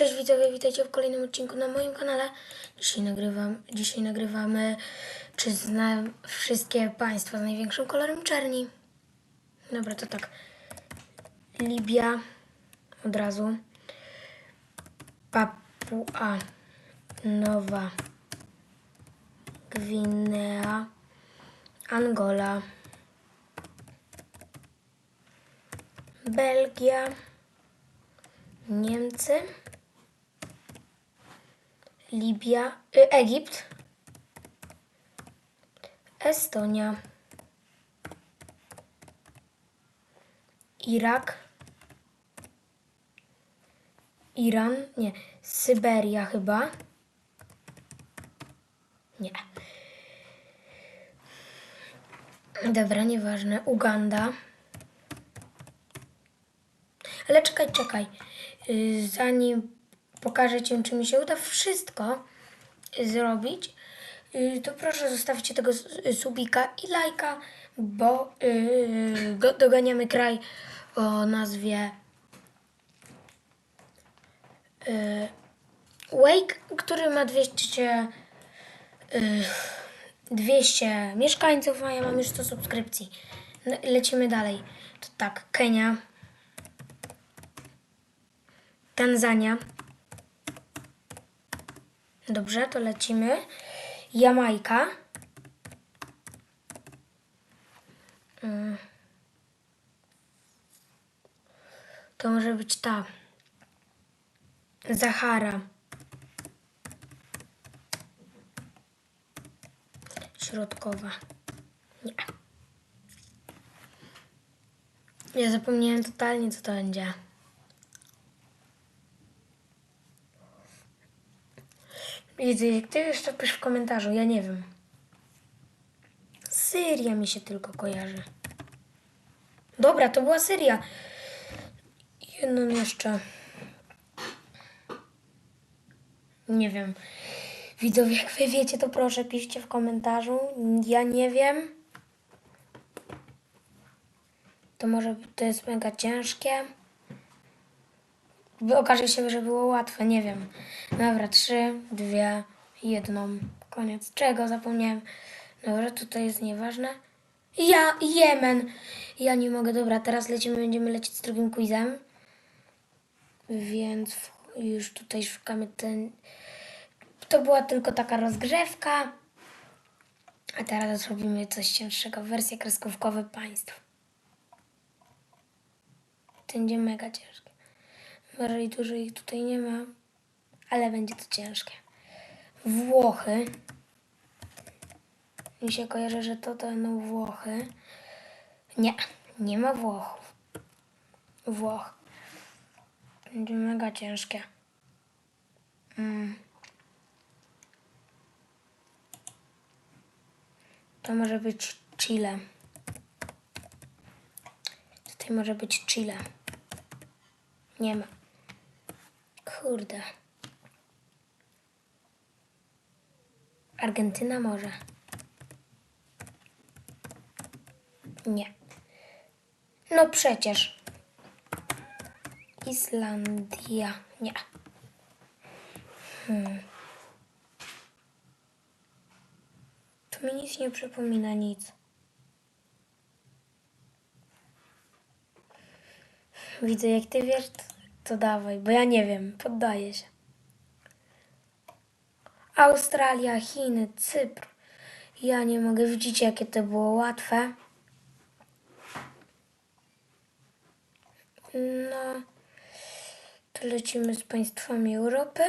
Cześć widzowie, witajcie w kolejnym odcinku na moim kanale. Dzisiaj, nagrywam, dzisiaj nagrywamy, czy znam wszystkie państwa z największym kolorem czerni. Dobra, to tak. Libia od razu. Papua Nowa Gwinea. Angola. Belgia. Niemcy, Libia, y, Egipt, Estonia, Irak, Iran, nie, Syberia chyba. Nie. Dobra, nieważne. Uganda. Ale czekaj, czekaj. Y, Zanim pokażę Ci, czy mi się uda wszystko zrobić, y, to proszę zostawcie tego subika i lajka, bo y, go- doganiamy kraj o nazwie y, Wake, który ma 200, y, 200 mieszkańców, a ja mam już 100 subskrypcji. No, lecimy dalej. To tak, Kenia. Tanzania. Dobrze, to lecimy. Jamajka. Mm. To może być ta. Zahara. Środkowa. Nie. Ja zapomniałem totalnie, co to będzie. Jak ty jeszcze pisz w komentarzu, ja nie wiem. Syria mi się tylko kojarzy. Dobra, to była Syria. Jedną jeszcze. Nie wiem. Widzowie, jak wy wiecie, to proszę piszcie w komentarzu. Ja nie wiem. To może to jest mega ciężkie. Okaże się, że było łatwe, nie wiem. Dobra, trzy, dwie, jedną. Koniec. Czego zapomniałem? Dobra, tutaj jest nieważne. Ja, Jemen. Ja nie mogę. Dobra, teraz lecimy, będziemy lecieć z drugim quizem. Więc już tutaj szukamy ten... To była tylko taka rozgrzewka. A teraz zrobimy coś cięższego. Wersja kreskówkowa państw. Będzie mega ciężkie. I dużo ich tutaj nie ma, ale będzie to ciężkie. Włochy. Mi się kojarzy, że to będą Włochy. Nie, nie ma Włochów. Włoch. Będzie mega ciężkie. Mm. To może być Chile. Tutaj może być Chile. Nie ma. Kurde. Argentyna może. Nie. No przecież. Islandia. Nie. Hmm. To mi nic nie przypomina nic. Widzę, jak ty wiesz, to, dawaj, bo ja nie wiem, poddaję się. Australia, Chiny, Cypr. Ja nie mogę, widzicie, jakie to było łatwe. No, to lecimy z państwami Europy.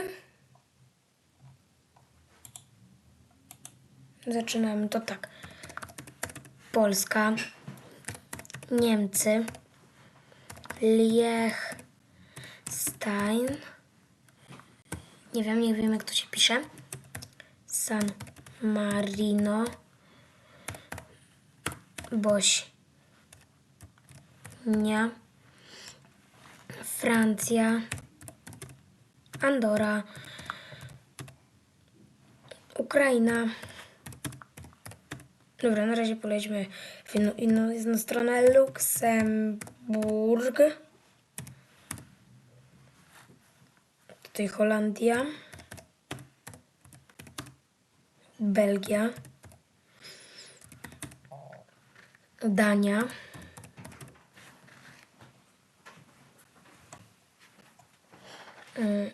Zaczynamy to tak. Polska, Niemcy, Liechtenstein. Nie wiem, nie wiem jak to się pisze. San Marino. Bośnia. Francja. Andora. Ukraina. Dobra, na razie polećmy w inną, inną stronę. Luksemburg. Tutaj Holandia. Belgia. Dania. Mm.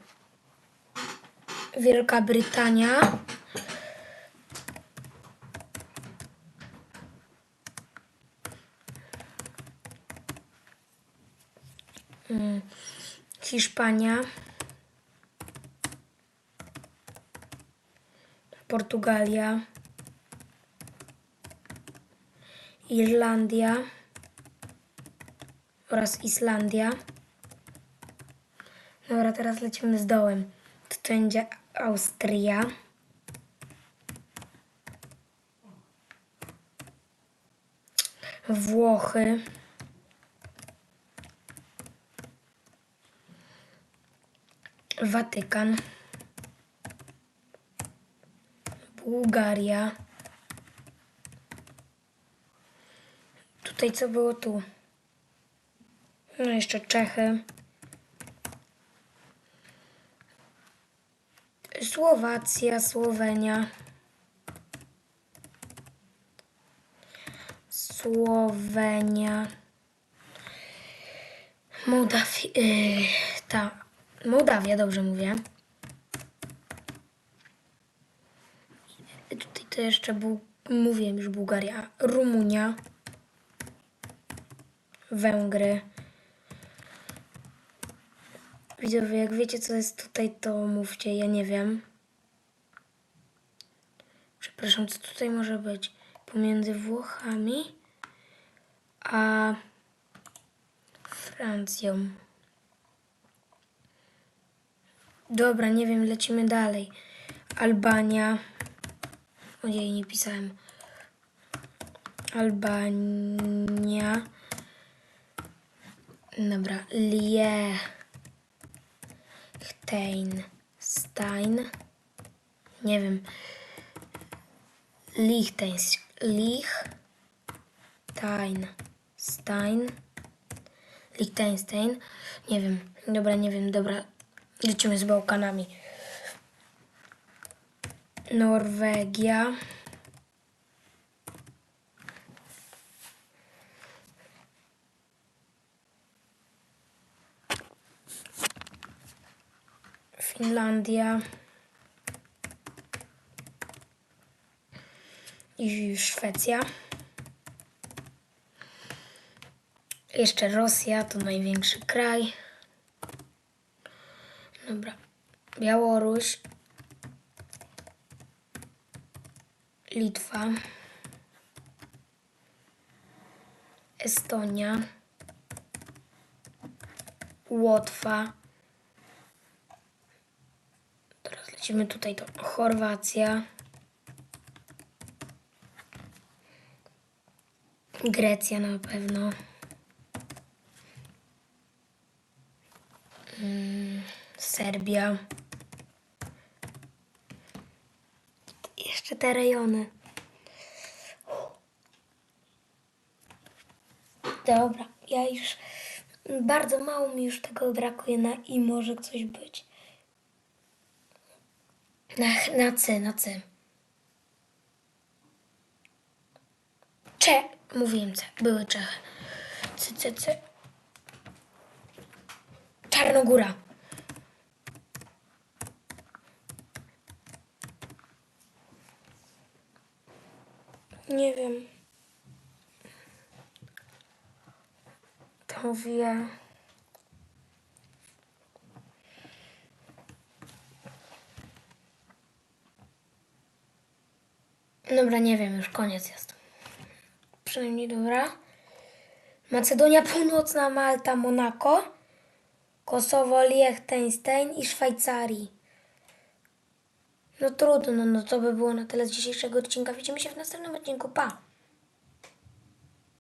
Wielka Brytania. Mm. Hiszpania. Portugalia. Irlandia oraz Islandia. Dobra, teraz lecimy z dołem. To będzie Austria. Włochy. Watykan. Bułgaria. Tutaj co było tu? No jeszcze Czechy. Słowacja, Słowenia. Słowenia. Mołdawia. Yy, ta. Mołdawia, dobrze mówię. Tutaj to jeszcze był, mówiłem już Bułgaria. Rumunia. Węgry. Widzowie, jak wiecie co jest tutaj, to mówcie, ja nie wiem. Przepraszam, co tutaj może być? Pomiędzy Włochami a Francją. Dobra, nie wiem, lecimy dalej. Albania. Ojej, nie pisałem. Albania. Dobra, Liechtenstein. Nie wiem. Liechtenstein. Liechtenstein. Liechtenstein. Nie wiem. Dobra, nie wiem. Dobra. Lecimy z Bałkanami. Norwegia. Finlandia i Szwecja. Jeszcze Rosja to największy kraj. Dobra. Białoruś. Litwa. Estonia. Łotwa. Teraz lecimy tutaj to Chorwacja. Grecja na pewno. Mm, Serbia. Jeszcze te rejony. Dobra, ja już bardzo mało mi już tego brakuje na i może coś być. Na, na C, na C. Cze, mówiłem C, były Czechy. C, C, C. Czarnogóra. Nie wiem. To wie. Dobra, nie wiem, już koniec jest. Przynajmniej dobra. Macedonia Północna, Malta, Monako, Kosowo, Liechtenstein i Szwajcarii. No trudno, no to by było na tyle z dzisiejszego odcinka. Widzimy się w następnym odcinku. Pa!